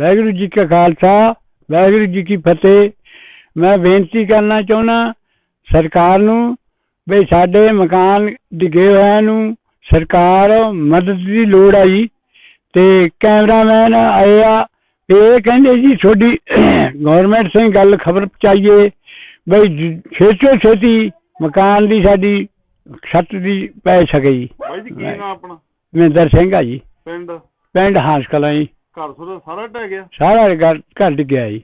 ਵਾਹਿਗੁਰੂ ਜੀ ਕਾ ਖਾਲਸਾ ਵਾਹਿਗੁਰੂ ਜੀ ਕੀ ਫਤਿਹ। ਮੈਂ ਬੇਨਤੀ ਕਰਨਾ ਚਾਹੁੰਦਾ ਸਰਕਾਰ ਨੂੰ ਵੀ ਸਾਡੇ ਮਕਾਨ ਡਿੱਗੇ ਹੋਇਆਂ ਨੂੰ ਸਰਕਾਰ ਮਦਦ ਦੀ ਲੋੜ ਆ ਜੀ ਤੇ ਕੈਮਰਾਮੈਨ ਆਏ ਆ। ਇਹ ਕਹਿੰਦੇ ਜੀ ਤੁਹਾਡੀ ਗਵਰਨਮੈਂਟ ਸੇ ਗੱਲ ਖਬਰ ਪਹੁੰਚਾਈਏ ਬਈ ਛੇਤੀ ਛੇਤੀ ਮਕਾਨ ਦੀ ਸਾਡੀ ਛੱਤ ਦੀ ਪੈ ਸਕੇ ਜੀ। ਬਾਈ ਜੀ ਕੀ ਨਾਮ ਆਪਣਾ? ਮਹਿੰਦਰ ਸਿੰਘ ਆ ਜੀ। ਪਿੰਡ? ਪਿੰਡ ਹਾਸ ਕਲਾਂ ਜੀ। ਘਰ ਤੁਹਾਡਾ ਸਾਰਾ ਢਹਿ ਗਿਆ? ਸਾਰਾ ਘਰ ਘਰ ਡਿੱਗਿਆ ਜੀ।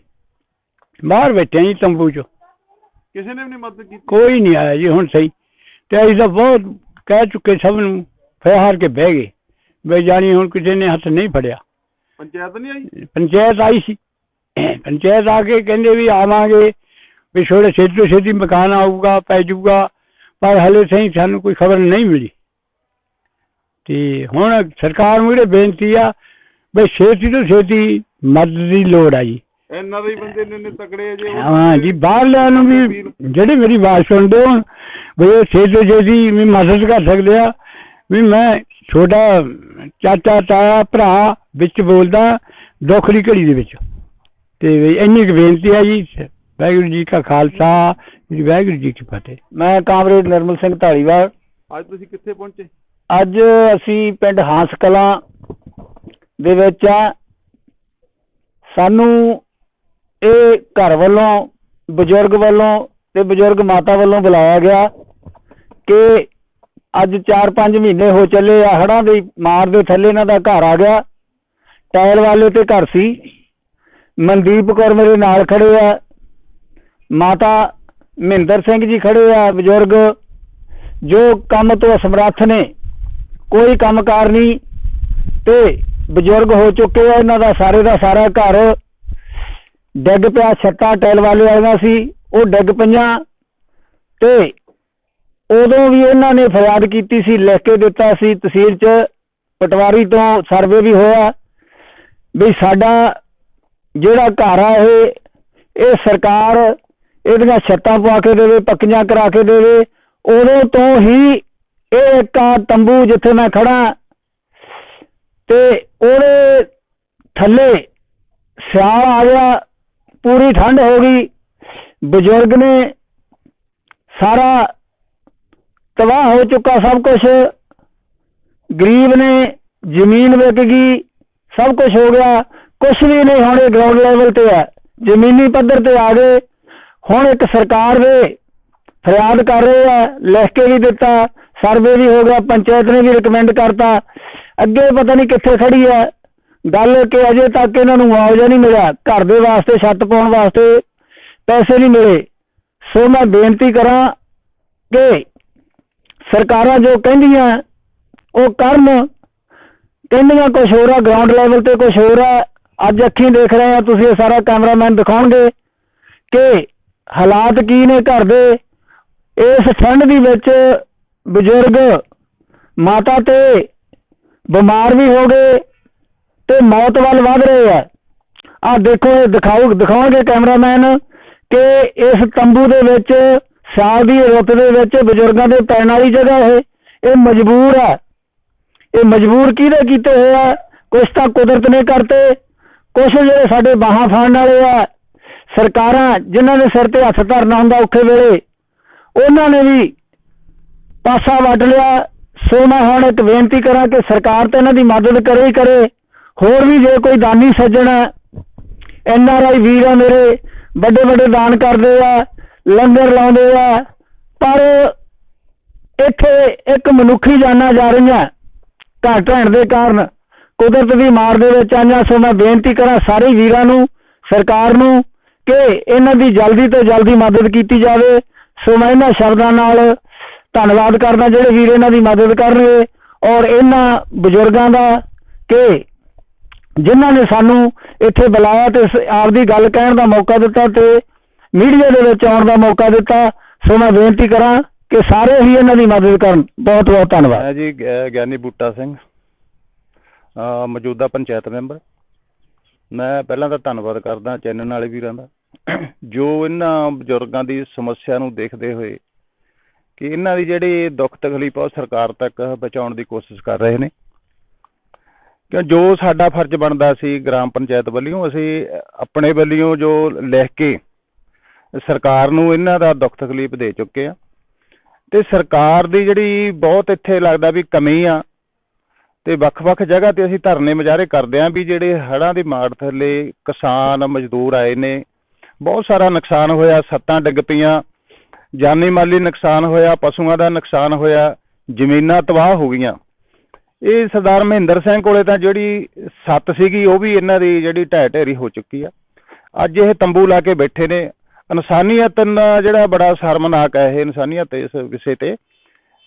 ਬਾਹਰ ਬੈਠੇ ਜੀ ਤੰਬੂ 'ਚ। ਕਿਸੇ ਨੇ ਵੀ ਨਹੀਂ ਮਦਦ ਕੀਤੀ? ਕੋਈ ਨਹੀਂ ਆਇਆ ਜੀ ਹੁਣ ਸਹੀ। ਤੇ ਅਸੀਂ ਤਾਂ ਬਹੁਤ ਕਹਿ ਚੁੱਕੇ ਸਭ ਨੂੰ ਫਿਰ ਹਾਰ ਕੇ ਬਹਿ ਗਏ। ਬਈ ਜਾਣੀ ਹੁਣ ਕਿਸੇ ਨੇ ਹੱਥ ਨਹੀਂ ਫੜਿਆ। ਪੰਚਾਇਤ ਨਹੀਂ ਆਈ? ਪੰਚਾਇਤ ਆਈ ਸੀ। ਪੰਚਾਇਤ ਆ ਕੇ ਕਹਿੰਦੇ ਵੀ ਆਵਾਂਗੇ ਵੀ ਛੋੜੇ ਛੇਤੀ ਤੋਂ ਛੇਤੀ ਮਕਾਨ ਆਊਗਾ ਪੈ ਜਾਊਗਾ। ਪਰ ਹਲੇ ਸਹੀ ਸਾਨੂੰ ਕੋਈ ਖਬਰ ਨਹੀਂ ਮਿਲੀ। ਤੇ ਹੁਣ ਸਰਕਾਰ ਨੂੰ ਜਿਹੜੇ ਬੇਨਤੀ ਆ ਵੀ ਛੇਤੀ ਤੋਂ ਛੇਤੀ ਮਦਦ ਦੀ ਲੋੜ ਆ ਜੀ। ਇਹਨਾਂ ਦੇ ਹੀ ਬੰਦੇ ਨੇ ਨੇ ਤਕੜੇ ਆ ਜੇ ਉਹ ਹਾਂ ਜੀ ਬਾਹਰਲਿਆਂ ਨੂੰ ਵੀ ਜਿਹੜੇ ਮੇਰੀ ਆਵਾਜ਼ ਸੁਣਦੇ ਹੋਣ ਵੀ ਇਹ ਛੇਤੀ ਤੋਂ ਛੇਤੀ ਵੀ ਮਦਦ ਕਰ ਸਕਦੇ ਆ। ਵੀ ਮੈਂ ਛੋਟਾ ਚਾਚਾ ਤਾਇਆ ਭਰਾ ਵਿੱਚ ਬੋਲਦਾ ਦੁੱਖ ਦੀ ਘੜੀ ਦੇ ਵਿੱਚ। ਤੇ ਵੀ ਇੰਨੀ ਕੁ ਬੇਨਤੀ ਆ ਜੀ ਵਾਹਿਗੁਰੂ ਜੀ ਕਾ ਖਾਲਸਾ ਜੀ ਵਾਹਿਗੁਰੂ ਜੀ ਕੀ ਫਤਿਹ। ਮੈਂ ਕਾਮਰੇਡ ਨਰਮਲ ਸਿੰਘ ਢਾਲੀਵਾਲ ਅੱਜ ਤੁਸੀਂ ਕਿੱਥੇ ਪਹੁੰਚੇ? ਅੱਜ ਅਸੀਂ ਪਿੰਡ ਹਾਂਸ ਕਲਾਂ ਦੇ ਵਿੱਚ ਆ, ਸਾਨੂੰ ਇਹ ਘਰ ਵੱਲੋਂ, ਬਜ਼ੁਰਗ ਵੱਲੋਂ ਤੇ ਬਜ਼ੁਰਗ ਮਾਤਾ ਵੱਲੋਂ ਬੁਲਾਇਆ ਗਿਆ ਕਿ ਅੱਜ 4-5 ਮਹੀਨੇ ਹੋ ਚੱਲੇ ਆ ਹੜਾਂ ਦੀ ਮਾਰ ਦੇ ਥੱਲੇ ਇਹਨਾਂ ਦਾ ਘਰ ਆ ਗਿਆ। ਟਾਇਰ ਵਾਲੇ ਤੇ ਘਰ ਸੀ। ਮਨਦੀਪ ਕੌਰ ਮੇਰੇ ਨਾਲ ਖੜੇ ਆ। ਮਾਤਾ ਮਹਿੰਦਰ ਸਿੰਘ ਜੀ ਖੜੇ ਆ, ਬਜ਼ੁਰਗ। ਜੋ ਕੰਮ ਤੋਂ ਅਸਮਰੱਥ ਨੇ, ਕੋਈ ਕੰਮਕਾਰ ਨਹੀਂ ਤੇ ਬਜ਼ੁਰਗ ਹੋ ਚੁੱਕੇ ਆ, ਇਹਨਾਂ ਦਾ ਸਾਰੇ ਦਾ ਸਾਰਾ ਘਰ ਡਿੱਗ ਪਿਆ, ਛੱਤਾਂ ਟੈਲ ਵਾਲੇ ਆਇਆ ਸੀ, ਉਹ ਡਿੱਗ ਪਈਆਂ ਤੇ ਉਦੋਂ ਵੀ ਇਹਨਾਂ ਨੇ ਫਰਿਆਦ ਕੀਤੀ ਸੀ, ਲਿਖ ਕੇ ਦਿੱਤਾ ਸੀ, ਤਹਿਸੀਲ 'ਚ ਪਟਵਾਰੀ ਤੋਂ ਸਰਵੇ ਵੀ ਹੋਇਆ ਵੀ ਸਾਡਾ ਜਿਹੜਾ ਘਰ ਆ ਇਹ ਇਹ ਸਰਕਾਰ ਇਹਦੀਆਂ ਛੱਤਾਂ ਪਵਾ ਕੇ ਦੇਵੇ, ਪੱਕੀਆਂ ਕਰਾ ਕੇ ਦੇਵੇ, ਉਦੋਂ ਤੋਂ ਹੀ ਇਹ ਇੱਕ ਤੰਬੂ ਜਿੱਥੇ ਮੈਂ ਖੜਾ ਤੇ ਉਹਦੇ ਥੱਲੇ ਸਿਆਲ ਆ ਗਿਆ, ਪੂਰੀ ਠੰਡ ਹੋ ਗਈ। ਬਜ਼ੁਰਗ ਨੇ ਸਾਰਾ ਤਬਾਹ ਹੋ ਚੁੱਕਾ ਸਭ ਕੁਝ ਗਰੀਬ ਨੇ ਜ਼ਮੀਨ ਵਿਕ ਗਈ, ਸਭ ਕੁਝ ਹੋ ਗਿਆ। ਕੁਝ ਵੀ ਨਹੀਂ, ਹੁਣ ਇਹ ਗਰਾਊਂਡ ਲੈਵਲ ਤੇ ਹੈ। ਜ਼ਮੀਨੀ ਪੱਧਰ ਤੇ ਆ ਗਏ। ਹੁਣ ਇੱਕ ਸਰਕਾਰ ਦੇ ਫਰਿਆਦ ਕਰ ਰਹੇ ਆ ਲਿਖ ਕੇ ਵੀ ਦਿੱਤਾ। ਸਰਵੇ ਵੀ ਹੋ ਗਿਆ, ਪੰਚਾਇਤ ਨੇ ਵੀ ਰეკਮੈਂਡ ਕਰਤਾ। ਅੱਗੇ ਪਤਾ ਨਹੀਂ ਕਿੱਥੇ ਖੜੀ ਹੈ ਗੱਲ ਕਿ ਅਜੇ ਤੱਕ ਇਹਨਾਂ ਨੂੰ ਮੁਆਵਜ਼ਾ ਨਹੀਂ ਮਿਲਿਆ। ਘਰ ਦੇ ਵਾਸਤੇ ਛੱਤ ਪਾਉਣ ਵਾਸਤੇ ਪੈਸੇ ਨਹੀਂ ਮਿਲੇ। ਸੋ ਮੈਂ ਬੇਨਤੀ ਕਰਾਂ ਕਿ ਸਰਕਾਰਾਂ ਜੋ ਕਹਿੰਦੀਆਂ, ਉਹ ਕਰਨ। ਕਹਿੰਦੀਆਂ ਕੁਝ ਹੋਰ ਆ ਗਰਾਊਂਡ ਲੈਵਲ ਤੇ ਕੁਝ ਹੋਰ ਆ। ਅੱਜ ਅੱਖੀਂ ਦੇਖ ਰਹੇ ਆ ਤੁਸੀਂ, ਇਹ ਸਾਰਾ ਕੈਮਰਾਮੈਨ ਦਿਖਾਉਣਗੇ ਕਿ ਹਾਲਾਤ ਕੀ ਨੇ ਘਰ ਦੇ। ਇਸ ਠੰਡ ਦੀ ਵਿੱਚ ਬਜ਼ੁਰਗ ਮਾਤਾ ਤੇ ਬਿਮਾਰ ਵੀ ਹੋ ਗਏ ਤੇ ਮੌਤ ਵੱਲ ਵਧ ਰਹੇ ਆ। ਆ ਦੇਖੋ, ਇਹ ਦਿਖਾਓ ਦਿਖਾਉਣਗੇ ਕੈਮਰਾਮੈਨ ਕਿ ਇਸ ਤੰਬੂ ਦੇ ਵਿੱਚ ਸਾਲ ਦੀ ਰੁੱਤ ਦੇ ਵਿੱਚ ਬਜ਼ੁਰਗਾਂ ਦੇ ਪੈਣ ਵਾਲੀ ਜਗ੍ਹਾ ਇਹ ਇਹ ਮਜਬੂਰ ਆ। ਇਹ ਮਜਬੂਰ ਕਿਹਦੇ ਕੀਤੇ ਹੋਏ ਆ? ਕੁਛ ਤਾਂ ਕੁਦਰਤ ਨੇ ਕਰਤੇ, ਕੁਛ ਜਿਹੜੇ ਸਾਡੇ ਬਾਹਾਂ ਫੜਨ ਵਾਲੇ ਆ। ਸਰਕਾਰਾਂ ਜਿਨ੍ਹਾਂ ਦੇ ਸਿਰ ਤੇ ਹੱਥ ਧਰਨਾ ਹੁੰਦਾ ਔਖੇ ਵੇਲੇ, ਉਹਨਾਂ ਨੇ ਵੀ ਪਾਸਾ ਵੱਟ ਲਿਆ ਸੋ ਮੈਂ ਹੁਣ ਇੱਕ ਬੇਨਤੀ ਕਰਾਂ ਕਿ ਸਰਕਾਰ ਤਾਂ ਇਹਨਾਂ ਦੀ ਮਦਦ ਕਰੇ ਹੀ ਕਰੇ। ਹੋਰ ਵੀ ਜੇ ਕੋਈ ਦਾਨੀ ਸੱਜਣ ਐਨ ਆਰ ਆਈ ਵੀਰ ਆ ਮੇਰੇ, ਵੱਡੇ ਵੱਡੇ ਦਾਨ ਕਰਦੇ ਆ, ਲੰਗਰ ਲਾਉਂਦੇ ਆ, ਪਰ ਇੱਥੇ ਇੱਕ ਮਨੁੱਖੀ ਜਾਨਾਂ ਜਾ ਰਹੀਆਂ ਘੱਟ ਰਹਿਣ ਦੇ ਕਾਰਨ। ਕੁਦਰਤ ਦੀ ਮਾਰ ਦੇ ਵਿੱਚ ਆਈਆਂ, ਸੋ ਮੈਂ ਬੇਨਤੀ ਕਰਾਂ ਸਾਰੇ ਵੀਰਾਂ ਨੂੰ, ਸਰਕਾਰ ਨੂੰ, ਕਿ ਇਹਨਾਂ ਦੀ ਜਲਦੀ ਤੋਂ ਜਲਦੀ ਮਦਦ ਕੀਤੀ ਜਾਵੇ। ਸੋ ਮੈਂ ਇਹਨਾਂ ਸ਼ਬਦਾਂ ਨਾਲ ਧੰਨਵਾਦ ਕਰਦਾ ਜਿਹੜੇ ਵੀਰ ਇਹਨਾਂ ਦੀ ਮਦਦ ਕਰਨਗੇ ਔਰ ਇਹਨਾਂ ਬਜ਼ੁਰਗਾਂ ਦਾ ਕਿ ਜਿਨ੍ਹਾਂ ਨੇ ਸਾਨੂੰ ਇੱਥੇ ਬੁਲਾਇਆ ਤੇ ਆਪਦੀ ਗੱਲ ਕਹਿਣ ਦਾ ਮੌਕਾ ਦਿੱਤਾ ਤੇ ਮੀਡੀਆ ਦੇ ਵਿੱਚ ਆਉਣ ਦਾ ਮੌਕਾ ਦਿੱਤਾ, ਸੋ ਮੈਂ ਬੇਨਤੀ ਕਰਾਂ ਕਿ ਸਾਰੇ ਹੀ ਇਹਨਾਂ ਦੀ ਮਦਦ ਕਰਨ। ਬਹੁਤ ਬਹੁਤ ਧੰਨਵਾਦ। ਮੈਂ ਜੀ ਗਿਆਨੀ ਬੂਟਾ ਸਿੰਘ ਮੌਜੂਦਾ ਪੰਚਾਇਤ ਮੈਂਬਰ। ਮੈਂ ਪਹਿਲਾਂ ਤਾਂ ਧੰਨਵਾਦ ਕਰਦਾ ਚੈਨਲ ਵਾਲੇ ਵੀਰਾਂ ਦਾ। ਜੋ ਇਹਨਾਂ ਬਜ਼ੁਰਗਾਂ ਦੀ ਸਮੱਸਿਆ ਨੂੰ ਦੇਖਦੇ ਹੋਏ ਕਿ ਇਹਨਾਂ ਦੀ ਜਿਹੜੀ ਦੁੱਖ ਤਕਲੀਫ ਆ ਉਹ ਸਰਕਾਰ ਤੱਕ ਪਹੁੰਚਾਉਣ ਦੀ ਕੋਸ਼ਿਸ਼ ਕਰ ਰਹੇ ਨੇ। ਕਿ ਜੋ ਸਾਡਾ ਫਰਜ਼ ਬਣਦਾ ਸੀ ਗ੍ਰਾਮ ਪੰਚਾਇਤ ਵੱਲੋਂ, ਅਸੀਂ ਆਪਣੇ ਵੱਲੋਂ ਜੋ ਲਿਖ ਕੇ ਸਰਕਾਰ ਨੂੰ ਇਹਨਾਂ ਦਾ ਦੁੱਖ ਤਕਲੀਫ ਦੇ ਚੁੱਕੇ ਆ। ਤੇ ਸਰਕਾਰ ਦੀ ਜਿਹੜੀ ਬਹੁਤ ਇੱਥੇ ਲੱਗਦਾ ਵੀ ਕਮੀ ਆ, ਤੇ ਵੱਖ-ਵੱਖ ਜਗ੍ਹਾ ਤੇ ਅਸੀਂ ਧਰਨੇ ਮੁਜ਼ਾਹਰੇ ਕਰਦੇ ਆਂ ਵੀ ਜਿਹੜੇ ਹੜ੍ਹਾਂ ਦੀ ਮਾਰ ਥੱਲੇ ਕਿਸਾਨ ਮਜ਼ਦੂਰ ਆਏ ਨੇ, ਬਹੁਤ ਸਾਰਾ ਨੁਕਸਾਨ ਹੋਇਆ, ਸੱਤਾਂ ਡਿੱਗ ਪਈਆਂ। ਜਾਨੀ ਮਾਲੀ ਨੁਕਸਾਨ ਹੋਇਆ ਪਸ਼ੂਆਂ ਦਾ ਨੁਕਸਾਨ ਹੋਇਆ ਜ਼ਮੀਨਾਂ ਤਬਾਹ ਹੋ ਗਈਆਂ। ਇਹ ਸਰਦਾਰ ਮਹਿੰਦਰ ਸਿੰਘ ਕੋਲੇ ਤਾਂ ਜਿਹੜੀ ਸੱਤ ਸੀਗੀ ਉਹ ਵੀ ਇਹਨਾਂ ਦੀ ਜਿਹੜੀ ਢਹਿ ਢੇਰੀ ਹੋ ਚੁੱਕੀ ਆ। ਅੱਜ ਇਹ ਤੰਬੂ ਲਾ ਕੇ ਬੈਠੇ ਨੇ। ਇਨਸਾਨੀਅਤ ਨਾਲ ਜਿਹੜਾ ਬੜਾ ਸ਼ਰਮਨਾਕ ਹੈ ਇਹ ਇਨਸਾਨੀਅਤ ਇਸ ਵਿਸ਼ੇ ਤੇ।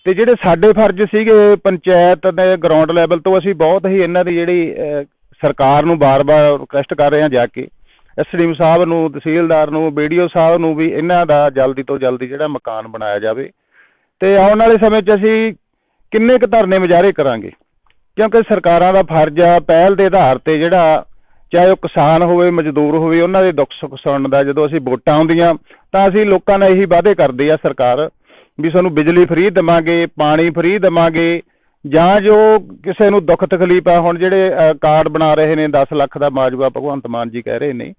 ਤੇ ਜਿਹੜੇ ਸਾਡੇ ਫਰਜ਼ ਸੀਗੇ ਪੰਚਾਇਤ ਦੇ ਗਰਾਊਂਡ ਲੈਵਲ ਤੋਂ ਅਸੀਂ ਬਹੁਤ ਹੀ ਇਹਨਾਂ ਦੀ ਜਿਹੜੀ ਅਹ, ਸਰਕਾਰ ਨੂੰ ਬਾਰ-ਬਾਰ ਰਿਕੁਐਸਟ ਕਰ ਰਹੇ ਹਾਂ ਜਾ ਕੇ। ਐਸਡੀਐਮ ਸਾਹਿਬ ਨੂੰ, ਤਹਿਸੀਲਦਾਰ ਨੂੰ ਵੀਡੀਓ ਸਾਹਿਬ ਨੂੰ ਵੀ ਇਹਨਾਂ ਦਾ ਜਲਦੀ ਤੋਂ ਜਲਦੀ ਜਿਹੜਾ ਮਕਾਨ ਬਣਾਇਆ ਜਾਵੇ। ਤੇ ਆਉਣ ਵਾਲੇ ਸਮੇਂ 'ਚ ਅਸੀਂ ਕਿੰਨੇ ਕੁ ਧਰਨੇ ਮੁਜ਼ਾਹਰੇ ਕਰਾਂਗੇ? ਕਿਉਂਕਿ ਸਰਕਾਰਾਂ ਦਾ ਫਰਜ਼ ਆ, ਪਹਿਲ ਦੇ ਆਧਾਰ ਤੇ ਜਿਹੜਾ ਚਾਹੇ ਉਹ ਕਿਸਾਨ ਹੋਵੇ, ਮਜ਼ਦੂਰ ਹੋਵੇ, ਉਹਨਾਂ ਦੇ ਦੁੱਖ ਸੁੱਖ ਸੁਣਨ ਦਾ ਜਦੋਂ ਅਸੀਂ ਵੋਟਾਂ ਆਉਂਦੀਆਂ, ਤਾਂ ਅਸੀਂ ਲੋਕਾਂ ਨਾਲ ਇਹੀ ਵਾਅਦੇ ਕਰਦੀ ਆ ਸਰਕਾਰ ਵੀ ਸਾਨੂੰ ਬਿਜਲੀ ਫ੍ਰੀ ਦੇਵਾਂਗੇ, ਪਾਣੀ ਫ੍ਰੀ ਦੇਵਾਂਗੇ ਜਾਂ ਜੋ ਕਿਸੇ ਨੂੰ ਦੁੱਖ ਤਕਲੀਫ ਆ, ਹੁਣ ਜਿਹੜੇ ਕਾਰਡ ਬਣਾ ਰਹੇ ਨੇ 10 ਲੱਖ ਦਾ ਮਾਜੂਆ ਭਗਵੰਤ ਮਾਨ ਜੀ ਕਹਿ ਰਹੇ ਨੇ,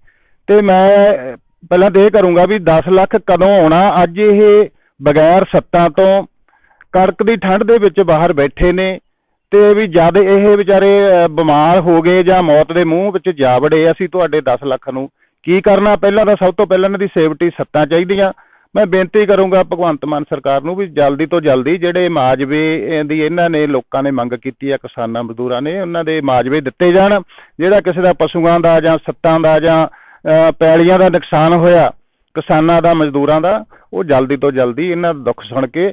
ਤੇ ਮੈਂ ਪਹਿਲਾਂ ਤੇ ਇਹ ਕਰੂੰਗਾ ਵੀ 10 ਲੱਖ ਕਦੋਂ ਆਉਣਾ, ਅੱਜ ਇਹ ਬਗੈਰ ਸੱਤਾਂ ਤੋਂ ਕੜਕ ਦੀ ਠੰਡ ਦੇ ਵਿੱਚ ਬਾਹਰ ਬੈਠੇ ਨੇ, ਤੇ ਵੀ ਜਦ ਇਹ ਵਿਚਾਰੇ ਬਿਮਾਰ ਹੋ ਗਏ ਜਾਂ ਮੌਤ ਦੇ ਮੂੰਹ ਵਿੱਚ ਜਾ ਵੜੇ, ਅਸੀਂ ਤੁਹਾਡੇ 10 ਲੱਖ ਨੂੰ ਕੀ ਕਰਨਾ? ਪਹਿਲਾਂ ਤਾਂ ਸਭ ਤੋਂ ਪਹਿਲਾਂ ਇਹਨਾਂ ਦੀ ਸੇਫਟੀ ਸੱਤਾਂ ਚਾਹੀਦੀਆਂ ਮੈਂ ਬੇਨਤੀ ਕਰੂੰਗਾ ਭਗਵੰਤ ਮਾਨ ਸਰਕਾਰ ਨੂੰ ਵੀ ਜਲਦੀ ਤੋਂ ਜਲਦੀ ਜਿਹੜੇ ਮਾਜਵੇ ਦੀ ਇਹਨਾਂ ਨੇ ਲੋਕਾਂ ਨੇ ਮੰਗ ਕੀਤੀ ਆ, ਕਿਸਾਨਾਂ ਮਜ਼ਦੂਰਾਂ ਨੇ, ਉਹਨਾਂ ਦੇ ਮਾਜਵੇ ਦਿੱਤੇ ਜਾਣ, ਜਿਹੜਾ ਕਿਸੇ ਦਾ ਪਸ਼ੂਆਂ ਦਾ ਜਾਂ ਸੱਤਾਂ ਦਾ ਜਾਂ ਪੈਲੀਆਂ ਦਾ ਨੁਕਸਾਨ ਹੋਇਆ, ਕਿਸਾਨਾਂ ਦਾ, ਮਜ਼ਦੂਰਾਂ ਦਾ, ਉਹ ਜਲਦੀ ਤੋਂ ਜਲਦੀ ਇਹਨਾਂ ਦਾ ਦੁੱਖ ਸੁਣ ਕੇ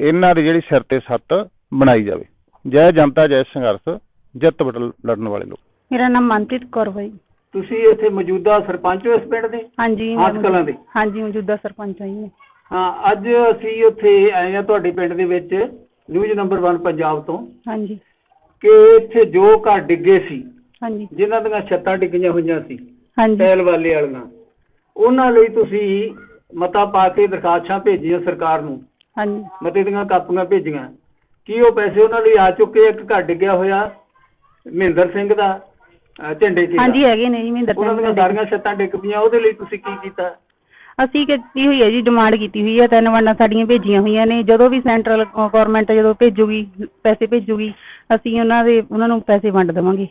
ਇਹਨਾਂ ਦੀ ਜਿਹੜੀ ਸਿਰ ਤੇ ਸੱਤ ਬਣਾਈ ਜਾਵੇ। ਜੈ ਜਨਤਾ, ਜੈ ਸੰਘਰਸ਼, ਜਿੱਤ ਬਟਲ ਲੜਨ ਵਾਲੇ ਲੋਕ। ਮੇਰਾ ਨਾਮ ਮਨਪ੍ਰੀਤ ਕੌਰ ਹੋਈ। ਤੁਸੀਂ ਇੱਥੇ ਮੌਜੂਦਾ ਸਰਪੰਚ ਹੋ ਇਸ ਪਿੰਡ ਦੇ? ਹਾਂਜੀ ਮੈਂ- ਕਲਾਂ ਦੇ? ਹਾਂਜੀ ਮੌਜੂਦਾ ਸਰਪੰਚ ਹਾਂ ਹਾਂ ਅੱਜ ਅਸੀਂ ਉੱਥੇ ਆਏ ਆ ਤੁਹਾਡੇ ਪਿੰਡ ਦੇ ਵਿੱਚ ਨਿਊਜ਼ ਨੰਬਰ 1 ਪੰਜਾਬ ਤੋਂ। ਹਾਂਜੀ। ਕਿ ਇੱਥੇ ਜੋ ਘਰ ਡਿੱਗੇ ਸੀ ਹਾਂਜੀ। ਜਿਨ੍ਹਾਂ ਦੀਆਂ ਛੱਤਾਂ ਡਿੱਗੀਆਂ ਹੋਈਆਂ ਸੀ ਹਾਂਜੀ। ਟੈਲ ਵਾਲੇ ਵਾਲੀਆਂ। ਉਹਨਾਂ ਲਈ ਤੁਸੀਂ ਮਤਾ ਪਾ ਕੇ ਦਰਖਾਸਤਾਂ ਭੇਜੀਆਂ ਸਰਕਾਰ ਨੂੰ। ਹਾਂਜੀ। ਮਤੇ ਦੀਆਂ ਕਾਪੀਆਂ ਭੇਜੀਆਂ। ਕੀ ਉਹ ਪੈਸੇ ਉਹਨਾਂ ਲਈ ਆ ਚੁੱਕੇ ਆ? ਇੱਕ ਘਰ ਡਿੱਗਿਆ ਹੋਇਆ ਮਹਿੰਦਰ ਸਿੰਘ ਦਾ। ਝੰਡੇ ਚ ਹਾਂਜੀ ਹੈਗੇ ਨੇ ਜੀ ਮਹਿੰਦਰ ਉਹਨਾਂ ਦੀਆਂ। ਸਾਰੀਆਂ ਛੱਤਾਂ ਡਿੱਗ ਪਈਆਂ ਉਹਦੇ ਲਈ ਤੁਸੀਂ ਕੀ ਕੀਤਾ? ਅਸੀਂ ਕੀਤੀ ਹੋਈ ਹੈ ਜੀ ਡਿਮਾਂਡ ਕੀਤੀ ਹੋਈ ਹੈ ਤਿੰਨ ਵੰਡਾਂ ਸਾਡੀਆਂ ਭੇਜੀਆਂ ਹੋਈਆਂ ਨੇ ਜਦੋਂ ਵੀ ਸੈਂਟਰਲ ਗਵਰਨਮੈਂਟ ਜਦੋਂ ਭੇਜੂਗੀ ਪੈਸੇ ਭੇਜੂਗੀ ਅਸੀਂ ਉਹਨਾਂ ਦੇ ਉਹਨਾਂ ਨੂੰ ਪੈਸੇ ਵੰਡ ਦੇਵਾਂਗੇ।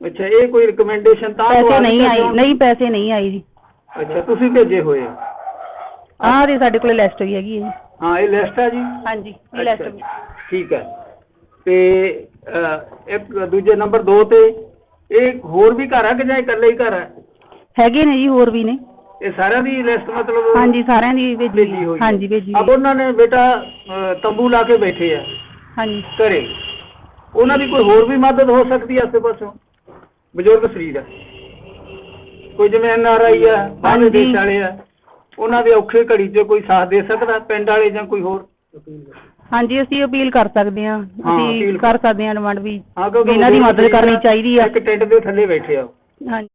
ਅੱਛਾ ਇਹ ਕੋਈ ਰਿਕਮੈਂਡੇਸ਼ਨ ਤਾਂ ਪੈਸੇ ਨਹੀਂ ਆਏ ਕਿਉਂ? ਨਹੀਂ ਪੈਸੇ ਨਹੀਂ ਆਏ ਜੀ। ਅੱਛਾ ਤੁਸੀਂ ਭੇਜੇ ਹੋਏ ਆ? ਆਹ ਦੇ ਸਾਡੇ ਕੋਲੇ ਲਿਸਟ ਵੀ ਹੈਗੀ ਹੈ ਜੀ। ਹਾਂ ਇਹ ਲਿਸਟ ਹੈ ਜੀ? ਹਾਂਜੀ ਇਹ ਲਿਸਟ ਠੀਕ ਹੈ। ਤੇ ਇੱਕ ਦੂਜੇ ਨੰਬਰ 2 ਤੇ। ਇਹ ਹੋਰ ਵੀ ਘਰ ਆ ਕਿ ਜਾਂ ਇਕੱਲੇ ਹੀ ਘਰ ਹੈ ਹੈਗੇ ਨੇ ਜੀ ਹੋਰ ਵੀ ਨੇ। ਇਹ ਸਾਰਿਆਂ ਦੀ ਲਿਸਟ ਮਤਲਬ ਹਾਂਜੀ ਸਾਰਿਆਂ ਦੀ ਭੇਜੀ ਭੇਜੀ ਹੋਈ ਹੈ। ਹਾਂਜੀ ਭੇਜੀ ਅਬ ਹੋਈ। ਉਹਨਾਂ ਨੇ ਬੇਟਾ ਅਹ, ਤੰਬੂ ਲਾ ਕੇ ਬੈਠੇ ਆ। ਹਾਂਜੀ। ਘਰੇ। ਉਹਨਾਂ ਦੀ ਕੋਈ ਹੋਰ ਵੀ ਮਦਦ ਹੋ ਸਕਦੀ ਹੈ ਆਸੇ ਪਾਸੋਂ? ਬਜ਼ੁਰਗ ਸਰੀਰ ਹੈ ਕੋਈ ਜਿਵੇਂ ਐਨ ਆਰ ਆਈ ਆ ਬਾਹਰਲੇ ਹਾਂਜੀ। ਦੇਸ਼ ਵਾਲੇ ਆ। ਉਹਨਾਂ ਦੇ ਔਖੇ ਘੜੀ 'ਚ ਕੋਈ ਸਾਥ ਦੇ ਸਕਦਾ? ਪਿੰਡ ਵਾਲੇ ਜਾਂ ਕੋਈ ਹੋਰ? ਹਾਂਜੀ ਅਸੀਂ ਅਪੀਲ ਕਰ ਸਕਦੇ ਹਾਂ। ਹਾਂ, ਅਸੀਂ appeal ਕਰ ਸਕਦੇ ਹਾਂ ਡਿਮਾਂਡ ਵੀ। ਹਾਂ ਕਿਉਂਕਿ ਵੀ ਇਹਨਾਂ ਦੀ ਮਦਦ ਕਰਨੀ ਚਾਹੀਦੀ ਆ। ਇੱਕ ਟੈਂਟ ਦੇ ਥੱਲੇ ਬੈਠੇ ਆ ਹਾਂਜੀ।